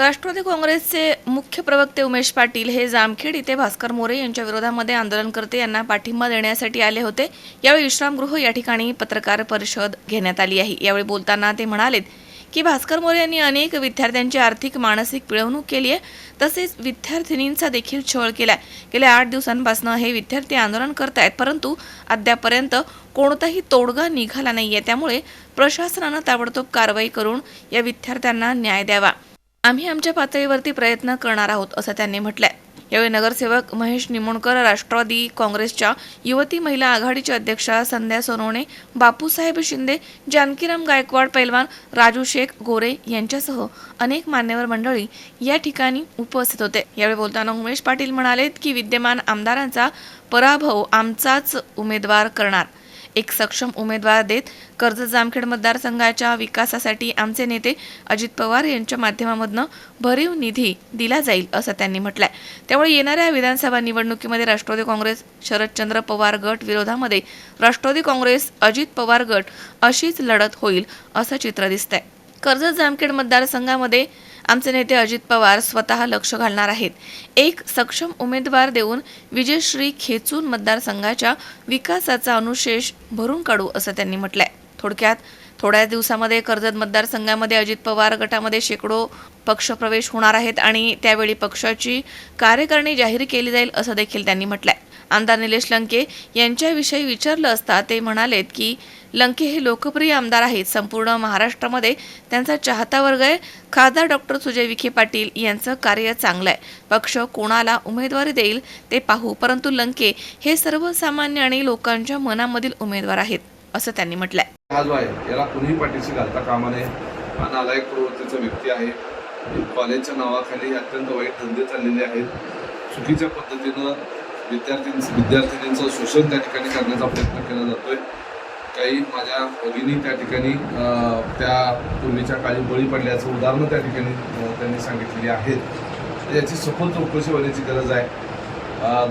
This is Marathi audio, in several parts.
राष्ट्रवादी काँग्रेसचे मुख्य प्रवक्ते उमेश पाटील हे जामखेड इथे भास्कर मोरे यांच्या विरोधामध्ये आंदोलनकर्ते यांना पाठिंबा देण्यासाठी आले होते. यावेळी विश्रामगृह या ठिकाणी पत्रकार परिषद घेण्यात आली आहे. यावेळी बोलताना ते म्हणालेत की भास्कर मोरे यांनी अनेक विद्यार्थ्यांची आर्थिक मानसिक पिळवणूक केली आहे. तसेच विद्यार्थिनींचा देखील छळ केलाय. गेल्या आठ दिवसांपासून हे विद्यार्थी आंदोलन करत आहेत परंतु अद्यापर्यंत कोणताही तोडगा निघाला नाही आहे त्यामुळे प्रशासनानं ताबडतोब कारवाई करून या विद्यार्थ्यांना न्याय द्यावा. आम्ही आमच्या पातळीवरती प्रयत्न करणार आहोत असं त्यांनी म्हटलंय. यावेळी नगरसेवक महेश निमोणकर राष्ट्रवादी काँग्रेसच्या युवती महिला आघाडीच्या अध्यक्षा संध्या सोनवणे बापूसाहेब शिंदे जानकीराम गायकवाड पैलवान राजू शेख गोरे यांच्यासह अनेक मान्यवर मंडळी या ठिकाणी उपस्थित होते. यावेळी बोलताना उमेश पाटील म्हणालेत की विद्यमान आमदारांचा पराभव आमचाच उमेदवार करणार. एक सक्षम उमेदवार देत कर्जत जामखेड मतदारसंघाच्या विकासासाठी आमचे नेते अजित पवार यांच्या माध्यमामधनं भरीव निधी दिला जाईल असं त्यांनी म्हटलंय. त्यामुळे येणाऱ्या विधानसभा निवडणुकीमध्ये राष्ट्रवादी काँग्रेस शरदचंद्र पवार गट विरोधामध्ये राष्ट्रवादी काँग्रेस अजित पवार गट अशीच लढत होईल असं चित्र दिसतंय. कर्जत जामखेड मतदारसंघामध्ये आमचे नेते अजित पवार स्वतः लक्ष घालणार आहेत. एक सक्षम उमेदवार देऊन विजयश्री खेचून मतदारसंघाच्या विकासाचा अनुशेष भरून काढू असं त्यांनी म्हटलंय. थोडक्यात थोड्या दिवसामध्ये कर्जत मतदारसंघामध्ये अजित पवार गटामध्ये शेकडो पक्षप्रवेश होणार आहेत आणि त्यावेळी पक्षाची कार्यकारिणी जाहीर केली जाईल असं देखील त्यांनी म्हटलंय. आमदार निलेश लंके यांच्याविषयी विचारलं असता ते म्हणालेत की लंके हे लोकप्रिय आमदार आहेत. संपूर्ण महाराष्ट्रामध्ये त्यांचा चाहता वर्ग आहे. खासदार डॉक्टर सुजय विखे पाटील यांचं कार्य चांगलं आहे. पक्ष कोणाला उमेदवारी देईल ते पाहू. परंतु लंके हे सर्वसामान्य आणि लोकांच्या मनामधील उमेदवार आहेत असं त्यांनी म्हटलंय. हा जो आहे याला कुणीही पाठीशी घालता कामा नये. हा नालायक प्रवृत्तीचा व्यक्ती आहे. कॉलेजच्या नावाखाली अत्यंत वाईट धंदे चाललेले आहेत. चुकीच्या पद्धतीनं विद्यार्थ्यांचं विद्यार्थिनींचं शोषण त्या ठिकाणी करण्याचा प्रयत्न केला जातोय. काही माझ्या भगिनी त्या ठिकाणी त्या पूर्वीच्या काळी बळी पडल्याचं उदाहरणं त्या ठिकाणी त्यांनी सांगितलेली आहेत. तर याची सखोल चौकशी होण्याची गरज आहे.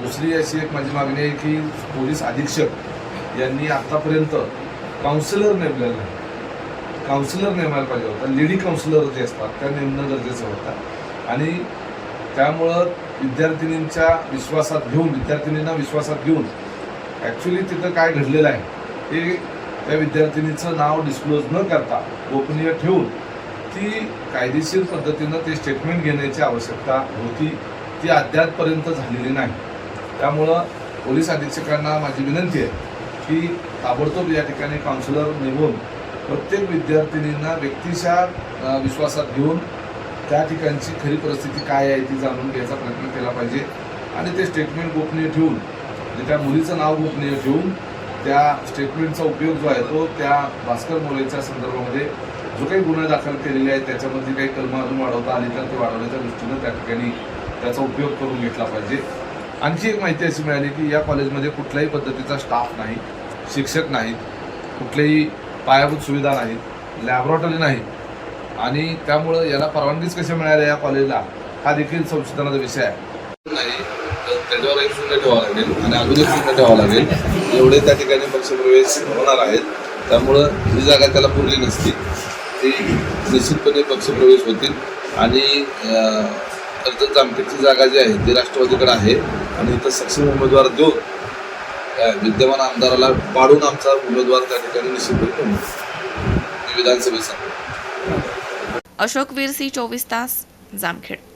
दुसरी अशी एक माझी मागणी आहे की पोलीस अधीक्षक यांनी आत्तापर्यंत काउन्सिलर नेमलेलं नाही. काउन्सिलर नेमायला पाहिजे होता. लेडी काउन्सिलर जे असतात त्या नेमणं गरजेचं होतं. आणि त्यामुळं विद्यार्थिनींच्या विश्वासात घेऊन विद्यार्थिनींना विश्वासात घेऊन ॲक्च्युली तिथं काय घडलेलं आहे ते त्या विद्यार्थिनीचं नाव डिस्क्लोज न करता गोपनीय ठेवून ती कायदेशीर पद्धतीनं ते स्टेटमेंट घेण्याची आवश्यकता होती ती अद्यापपर्यंत झालेली नाही. त्यामुळं पोलीस अधीक्षकांना माझी विनंती आहे की ताबडतोब या ठिकाणी काउन्सिलर नेमून प्रत्येक विद्यार्थिनींना व्यक्तिशा विश्वासात घेऊन त्या ठिकाणची खरी परिस्थिती काय आहे ती जाणून घ्यायचा प्रयत्न केला पाहिजे. आणि ते स्टेटमेंट गोपनीय ठेवून म्हणजे त्या मुलीचं नाव गोपनीय ठेवून त्या स्टेटमेंटचा उपयोग जो आहे तो त्या भास्कर मुलेच्या संदर्भामध्ये जो काही गुन्हे दाखल केलेले आहेत त्याच्यामध्ये काही कलम अजून वाढवता आली तर ते वाढवण्याच्या दृष्टीनं त्या ठिकाणी त्याचा उपयोग करून घेतला पाहिजे. आणखी एक माहिती अशी मिळाली की या कॉलेजमध्ये कुठल्याही पद्धतीचा स्टाफ नाही शिक्षक नाहीत कुठल्याही पायाभूत सुविधा नाहीत लॅबॉरेटरी नाही आणि त्यामुळं याला परवानगीच कशा मिळाल्या या कॉलेजला हा देखील संशोधनाचा विषय आहे. नाही तर त्याच्यावर एक शून्य ठेवावं लागेल आणि अगोदर शून्य ठेवावं लागेल. एवढे त्या ठिकाणी पक्षप्रवेश होणार आहेत. त्यामुळं ही जागा त्याला पुरली नसती. ती निश्चितपणे पक्षप्रवेश होतील. आणि अर्ज कर्जत जामखेडची जागा जी आहे ती राष्ट्रवादीकडे आहे. आणि इथं सक्षम उमेदवार देऊन विद्यमान आमदाराला पाडून आमचा उमेदवार त्या ठिकाणी निश्चितपणे निवडू. विधानसभेचा अशोक वीरसी चोवीस तास जामखेड.